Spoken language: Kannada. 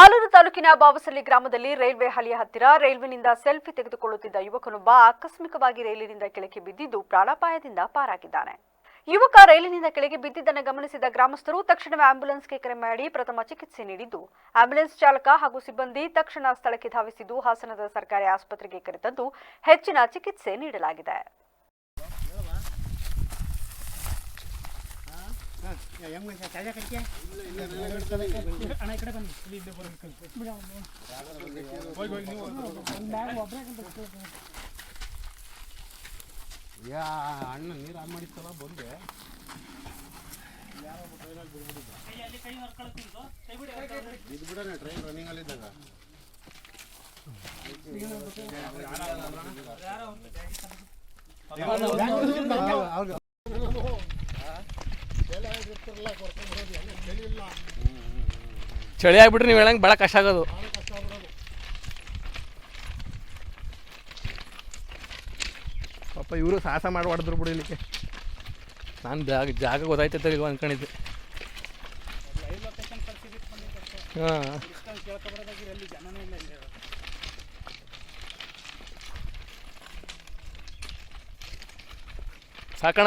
ಆಲೂರು ತಾಲೂಕಿನ ಬಾವಸಲ್ಲಿ ಗ್ರಾಮದಲ್ಲಿ ರೈಲ್ವೆ ಹಳಿಯ ಹತ್ತಿರ ರೈಲ್ವೆನಿಂದ ಸೆಲ್ಫಿ ತೆಗೆದುಕೊಳ್ಳುತ್ತಿದ್ದ ಯುವಕನೊಬ್ಬ ಆಕಸ್ಮಿಕವಾಗಿ ರೈಲಿನಿಂದ ಕೆಳಗೆ ಬಿದ್ದಿದ್ದು ಪ್ರಾಣಾಪಾಯದಿಂದ ಪಾರಾಗಿದ್ದಾನೆ. ಯುವಕ ರೈಲಿನಿಂದ ಕೆಳಗೆ ಬಿದ್ದಿದ್ದನ್ನು ಗಮನಿಸಿದ ಗ್ರಾಮಸ್ಥರು ತಕ್ಷಣವೇ ಆಂಬ್ಯುಲೆನ್ಸ್ಗೆ ಕರೆ ಮಾಡಿ ಪ್ರಥಮ ಚಿಕಿತ್ಸೆ ನೀಡಿದ್ದು. ಆಂಬ್ಯುಲೆನ್ಸ್ ಚಾಲಕ ಹಾಗೂ ಸಿಬ್ಬಂದಿ ತಕ್ಷಣ ಸ್ಥಳಕ್ಕೆ ಧಾವಿಸಿದ್ದು ಹಾಸನದ ಸರ್ಕಾರಿ ಆಸ್ಪತ್ರೆಗೆ ಕರೆತಂದು ಹೆಚ್ಚಿನ ಚಿಕಿತ್ಸೆ ನೀಡಲಾಗಿದೆ. ಯಾ ಅಣ್ಣ ನೀರು ಆನ್ ಮಾಡಿತ್ತಲ್ಲ ಬಂದೆ ಇದು ಬಿಡೋಣ ಟ್ರೈನ್ ರನ್ನಿಂಗ್ ಅಲ್ಲಿದ್ದಾಗ ಚಳಿ ಆಗ್ಬಿಟ್ರೆ ನೀವು ಹೇಳಂಗೆ ಭಾಳ ಕಷ್ಟ ಆಗೋದು. ಪಾಪ ಇವರು ಸಾಹಸ ಮಾಡಬಾರ್ದ್ರು ಬಿಡಿಲಿಕ್ಕೆ ಬಿಡು ಇಲ್ಲಿಗೆ. ನಾನು ಜಾಗ ಜಾಗ ಗೊತ್ತಾಯ್ತೈತೆ ಇಲ್ವ ಅನ್ಕೊಂಡಿದ್ದೆ. ಹಾಂ. ಸಾಕಣ